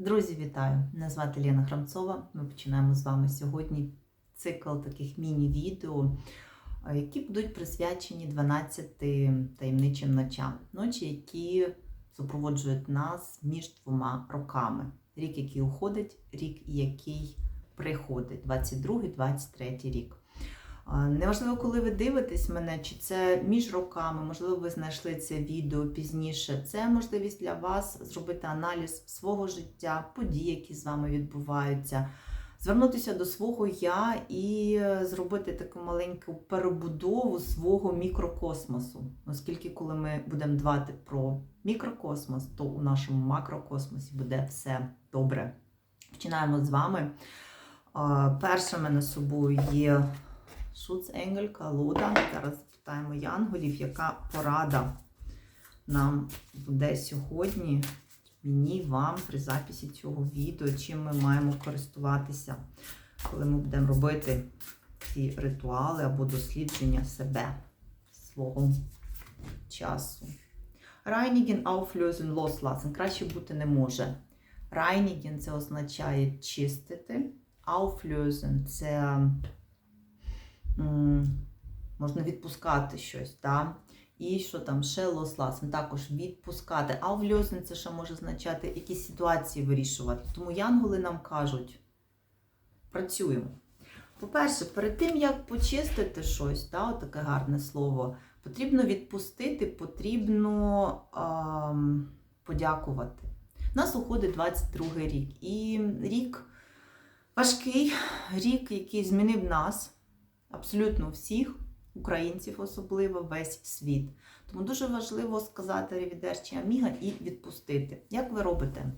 Друзі, вітаю! Мене звати Лена Храмцова. Ми починаємо з вами сьогодні цикл таких міні-відео, е, які будуть присвячені 12 таємничим ночам. Ночі, які супроводжують нас між двома роками. Рік, який уходить, рік, який приходить, 22-23 рік. Неважливо, коли ви дивитесь мене, чи це між роками, можливо, ви знайшли це відео пізніше. Це можливість для вас зробити аналіз свого життя, подій, які з вами відбуваються, звернутися до свого я і е, зробити таку маленьку перебудову свого мікрокосмосу. Оскільки, коли ми будемо дбати про мікрокосмос, то у нашому макрокосмосі буде все добре. Починаємо з вами. А, Перше в мене собою є Шуценгель, колода. Зараз питаємо янголів, яка порада нам буде сьогодні, мені, вам при записі цього відео, чим ми маємо користуватися, коли ми будемо робити ці ритуали або дослідження себе, свого часу. Reinigen, auflösen, loslassen. Краще бути не може. Reinigen – це означає чистити. Auflösen – це можна відпускати щось, так? І що там ще loslassen, також відпускати. Auflösen – це ще може означати якісь ситуації вирішувати. Тому янголи нам кажуть, працюємо. По-перше, перед тим, як почистити щось, та, таке гарне слово, потрібно відпустити, потрібно ам, подякувати. У нас уходить 22 рік. І рік важкий, рік, який змінив нас, абсолютно всіх, українців особливо, весь світ. Тому дуже важливо сказати ревідерчі аміга і відпустити. Як ви робите?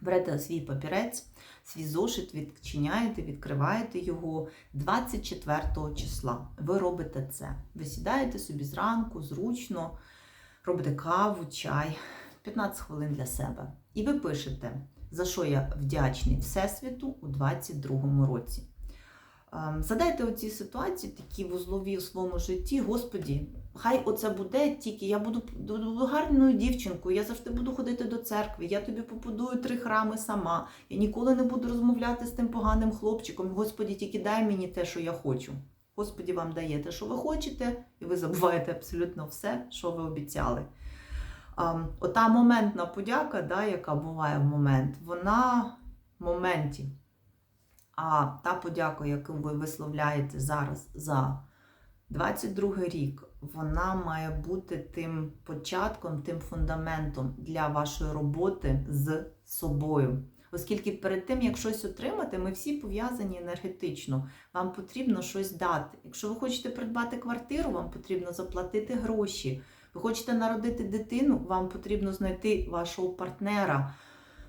Берете свій папірець, свій зошит, відчиняєте, відкриваєте його 24 числа. Ви робите це. Ви сідаєте собі зранку, зручно, робите каву, чай, 15 хвилин для себе. І ви пишете, за що я вдячний Всесвіту у 22 році. Ем, Задайте оці ситуації, такі вузлові у своєму житті. Господі, хай оце буде тільки. Я буду, буду гарною дівчинкою, я завжди буду ходити до церкви, я тобі побудую три храми сама. Я ніколи не буду розмовляти з тим поганим хлопчиком. Господі, тільки дай мені те, що я хочу. Господі вам дає те, що ви хочете, і ви забуваєте абсолютно все, що ви обіцяли. Ем, Ота моментна подяка, да, яка буває в момент, вона в моменті. А та подяка, яку ви висловляєте зараз за 22 рік, вона має бути тим початком, тим фундаментом для вашої роботи з собою. Оскільки перед тим, як щось отримати, ми всі пов'язані енергетично. Вам потрібно щось дати. Якщо ви хочете придбати квартиру, вам потрібно заплатити гроші. Ви хочете народити дитину, вам потрібно знайти вашого партнера.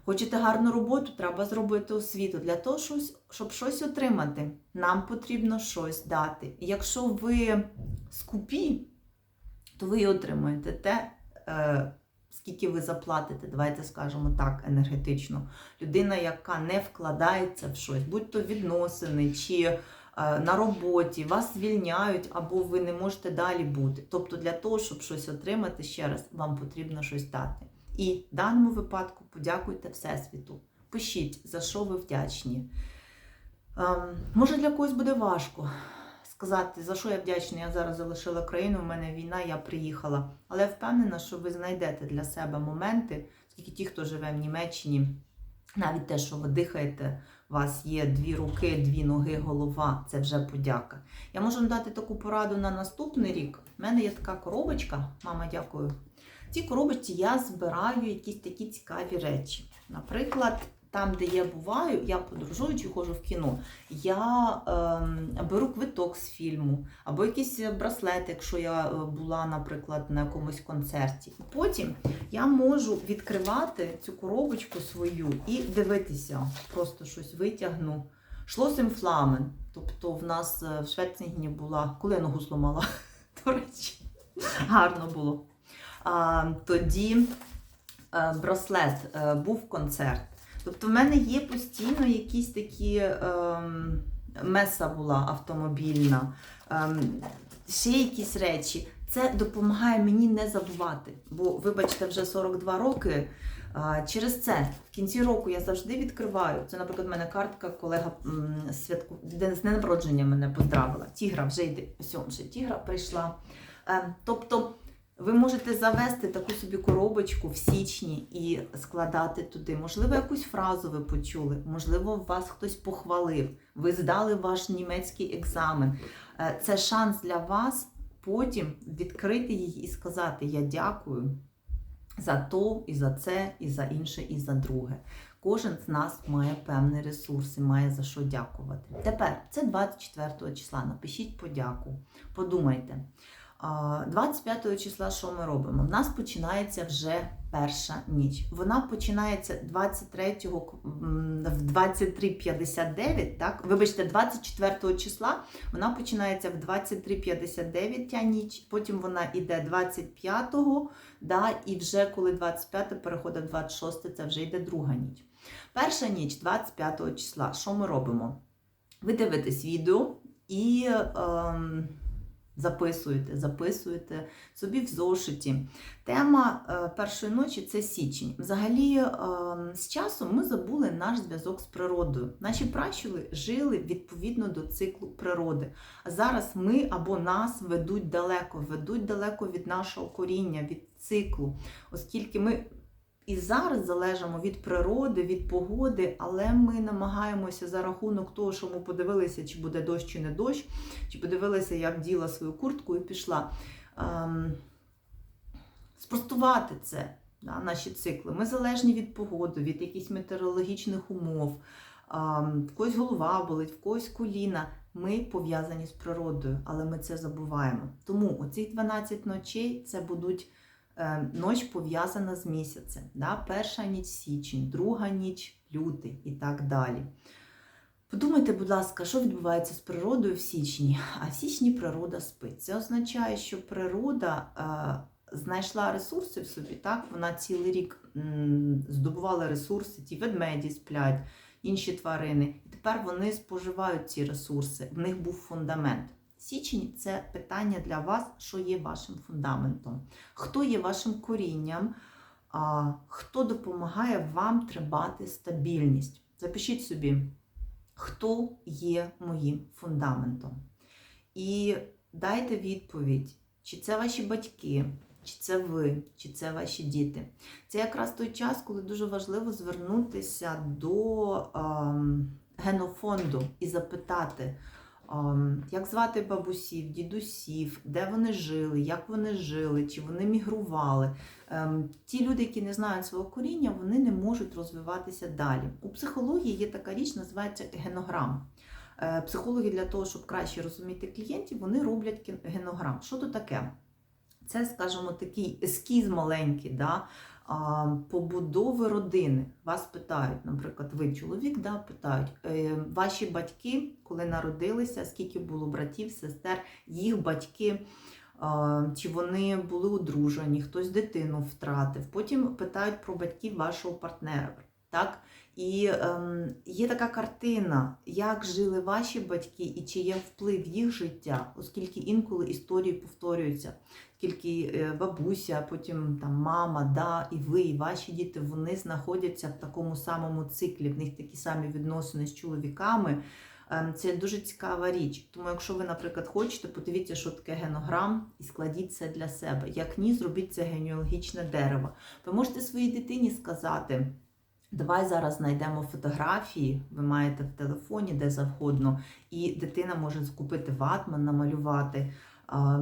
Хочете гарну роботу, треба зробити освіту. Для того, щоб щось отримати, нам потрібно щось дати. І якщо ви скупі, то ви і отримаєте те, е, скільки ви заплатите, давайте скажемо так, енергетично. Людина, яка не вкладається в щось, будь то відносини чи е, на роботі, вас звільняють або ви не можете далі бути. Тобто для того, щоб щось отримати ще раз, вам потрібно щось дати. І в даному випадку подякуйте Всесвіту. Пишіть, за що ви вдячні. Ем, може, для когось буде важко сказати, за що я вдячна. Я зараз залишила країну, у мене війна, я приїхала. Але я впевнена, що ви знайдете для себе моменти, оскільки ті, хто живе в Німеччині, навіть те, що ви дихаєте, у вас є дві руки, дві ноги, голова це вже подяка. Я можу вам дати таку пораду на наступний рік. У мене є така коробочка, мама, дякую. Цій коробочці я збираю якісь такі цікаві речі. Наприклад, там, де я буваю, я подорожуючи, ходжу в кіно, я ем, беру квиток з фільму, або якийсь браслет, якщо я е, була, наприклад, на якомусь концерті. Потім я можу відкривати цю коробочку свою і дивитися, просто щось витягну. Шлосим фламен. Тобто в нас е, в Швецингені була, коли я ногу зламала, до речі, гарно було. Тоді е, браслет, е, був концерт. Тобто в мене є постійно якісь такі ем, меса була автомобільна, ем, ще якісь речі. Це допомагає мені не забувати. Бо, вибачте, вже 42 роки Через це в кінці року я завжди відкриваю. Це, наприклад, в мене картка, колега святку з днем народження мене поздравила. Тігра вже йде. Ось вже тігра прийшла. Е, Тобто ви можете завести таку собі коробочку в січні і складати туди. Можливо, якусь фразу ви почули, можливо, вас хтось похвалив, ви здали ваш німецький екзамен. Е, Це шанс для вас потім відкрити її і сказати: Я дякую за то, і за це, і за інше, і за друге. Кожен з нас має певні ресурси, має за що дякувати. Тепер це 24 числа. Напишіть подяку. Подумайте. А, 25 числа що ми робимо? У нас починається вже перша ніч. Вона починається 23-го в 23.59, так? Вибачте, 24 числа вона починається в 23.59 ця ніч, потім вона йде 25-го, да, і вже коли 25 переходить в 26, це вже йде друга ніч. Перша ніч 25 числа. Що ми робимо? Ви дивитесь відео і. Ем, Записуєте, записуєте собі в зошиті. Тема е, першої ночі це січень. Взагалі, е, з часом ми забули наш зв'язок з природою. Наші пращули жили відповідно до циклу природи. А зараз ми або нас ведуть далеко, ведуть далеко від нашого коріння, від циклу, оскільки ми. І зараз залежимо від природи, від погоди, але ми намагаємося за рахунок того, що ми подивилися, чи буде дощ, чи не дощ, чи подивилися, як діла свою куртку і пішла. Ем, спростувати це, да, наші цикли. Ми залежні від погоди, від якихось метеорологічних умов. Ем, в когось голова болить, в когось коліна. Ми пов'язані з природою, але ми це забуваємо. Тому оці 12 ночей це будуть. Е, Ноч пов'язана з місяцем. Да? Перша ніч січень, друга ніч лютий і так далі. Подумайте, будь ласка, що відбувається з природою в січні? А в січні природа спить. Це означає, що природа е, знайшла ресурси в собі, так? вона цілий рік здобувала ресурси, ті ведмеді сплять, інші тварини. І тепер вони споживають ці ресурси. В них був фундамент. Січень це питання для вас, що є вашим фундаментом, хто є вашим корінням, хто допомагає вам тримати стабільність. Запишіть собі, хто є моїм фундаментом. І дайте відповідь, чи це ваші батьки, чи це ви, чи це ваші діти. Це якраз той час, коли дуже важливо звернутися до ем, генофонду і запитати. Ем, Як звати бабусів, дідусів, де вони жили, як вони жили, чи вони мігрували. Ем, Ті люди, які не знають свого коріння, вони не можуть розвиватися далі. У психології є така річ, називається генограм. Е, Психологи для того, щоб краще розуміти клієнтів, вони роблять ген- генограм. Що то таке? Це, скажімо, такий ескіз маленький, да, побудови родини. Вас питають, наприклад, ви чоловік, да, питають, е, ваші батьки, коли народилися, скільки було братів, сестер, їх батьки, чи вони були одружені, хтось дитину втратив. Потім питають про батьків вашого партнера. Так? І ем, є така картина, як жили ваші батьки і чи є вплив їх життя, оскільки інколи історії повторюються, скільки е, бабуся, потім там мама, да, і ви, і ваші діти, вони знаходяться в такому самому циклі, в них такі самі відносини з чоловіками. Ем, Це дуже цікава річ. Тому, якщо ви, наприклад, хочете, подивіться, що таке генограм, і складіть це для себе. Як ні, зробіть це генеалогічне дерево. Ви можете своїй дитині сказати. Давай зараз знайдемо фотографії, ви маєте в телефоні де завгодно, і дитина може купити ватман, намалювати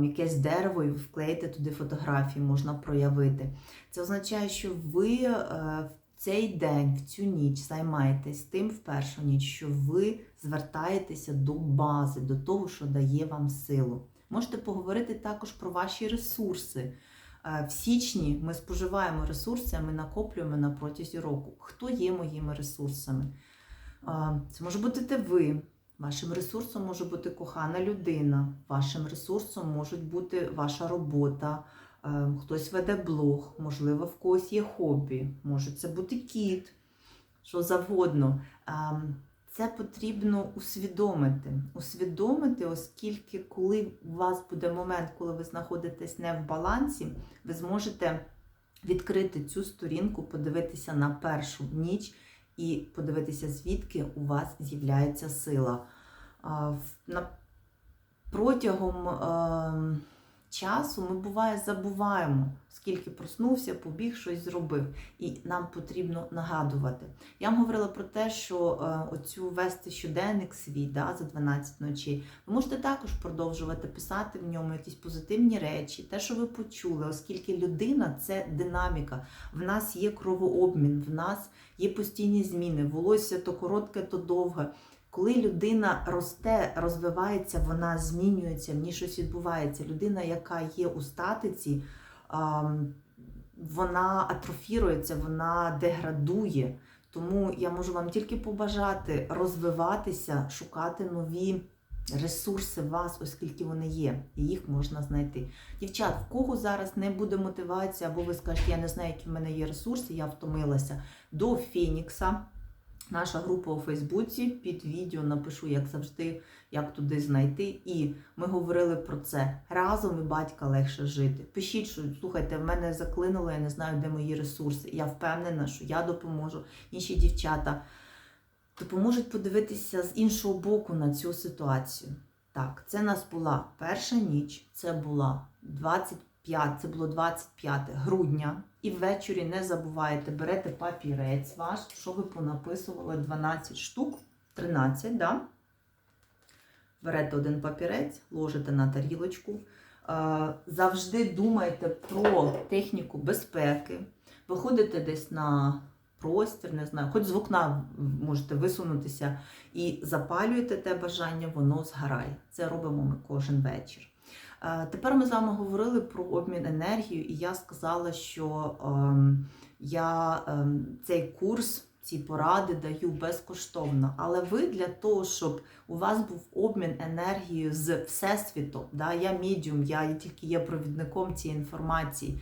якесь дерево і вклеїти туди фотографії, можна проявити. Це означає, що ви е, в цей день, в цю ніч займаєтесь тим в першу ніч, що ви звертаєтеся до бази, до того, що дає вам силу. Можете поговорити також про ваші ресурси. Е, В січні ми споживаємо ресурси, а ми накоплюємо на протязі року. Хто є моїми ресурсами? Е, Це може бути ви. Вашим ресурсом може бути кохана людина, вашим ресурсом може бути ваша робота, е, хтось веде блог, можливо, в когось є хобі, може це бути кіт, що завгодно. Ем, Це потрібно усвідомити. Усвідомити, оскільки, коли у вас буде момент, коли ви знаходитесь не в балансі, ви зможете відкрити цю сторінку, подивитися на першу ніч і подивитися, звідки у вас з'являється сила. Протягом е, часу ми буває забуваємо, скільки проснувся, побіг, щось зробив. І нам потрібно нагадувати. Я вам говорила про те, що е, оцю вести щоденник свій да, за 12 ночей. Ви можете також продовжувати писати в ньому якісь позитивні речі, те, що ви почули, оскільки людина це динаміка. В нас є кровообмін, в нас є постійні зміни, волосся то коротке, то довге. Коли людина росте, розвивається, вона змінюється, в ній щось відбувається. Людина, яка є у статиці, вона атрофірується, вона деградує. Тому я можу вам тільки побажати розвиватися, шукати нові ресурси в вас, оскільки вони є, і їх можна знайти. Дівчат, в кого зараз не буде мотивація, або ви скажете, я не знаю, які в мене є ресурси, я втомилася до Фінікса. Наша група у Фейсбуці під відео напишу, як завжди, як туди знайти. І ми говорили про це. Разом і батька легше жити. Пишіть, що слухайте, в мене заклинуло, я не знаю, де мої ресурси. Я впевнена, що я допоможу. Інші дівчата допоможуть подивитися з іншого боку на цю ситуацію. Так, це нас була перша ніч, це була 25, це було 25 грудня. І ввечері не забувайте, берете папірець ваш, що ви понаписували 12 штук, 13, да? Берете один папірець, ложите на тарілочку. Е, Завжди думайте про техніку безпеки. Виходите десь на простір, не знаю, хоч з вікна можете висунутися і запалюєте те бажання, воно згорає. Це робимо ми кожен вечір. Е, Тепер ми з вами говорили про обмін енергією, і я сказала, що ем, я ем, цей курс, ці поради даю безкоштовно. Але ви для того, щоб у вас був обмін енергією з Всесвітом, да, я медіум, я тільки є провідником цієї інформації.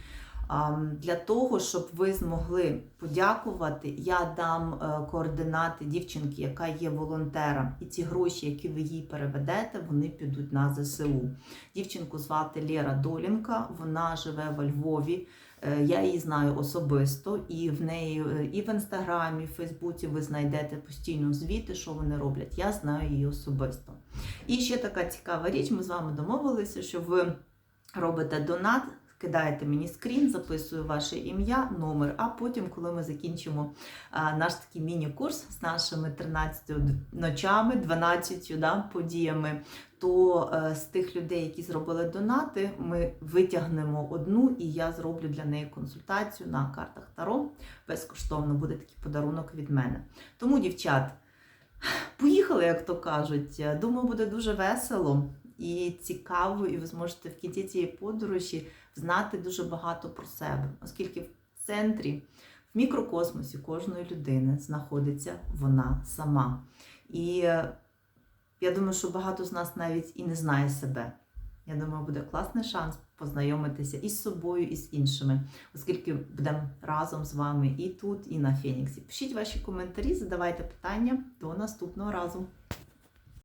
Для того, щоб ви змогли подякувати, я дам е, координати дівчинки, яка є волонтером, і ці гроші, які ви їй переведете, вони підуть на ЗСУ. Дівчинку звати Лєра Долінка, вона живе во Львові. Е, Я її знаю особисто, і в неї е, і в інстаграмі, і в Фейсбуці ви знайдете постійно звіти, що вони роблять. Я знаю її особисто. І ще така цікава річ: ми з вами домовилися, що ви робите донат. Кидаєте мені скрін, записую ваше ім'я, номер. А потім, коли ми закінчимо наш такий міні-курс з нашими 13 ночами, 12 да, подіями, то е, з тих людей, які зробили донати, ми витягнемо одну, і я зроблю для неї консультацію на картах Таро. Безкоштовно буде такий подарунок від мене. Тому, дівчат, поїхали, як то кажуть. Думаю, буде дуже весело і цікаво, і ви зможете в кінці цієї подорожі знати дуже багато про себе, оскільки в центрі, в мікрокосмосі кожної людини знаходиться вона сама. І е, я думаю, що багато з нас навіть і не знає себе. Я думаю, буде класний шанс познайомитися і з собою, і з іншими, оскільки будемо разом з вами і тут, і на Феніксі. Пишіть ваші коментарі, задавайте питання. До наступного разу.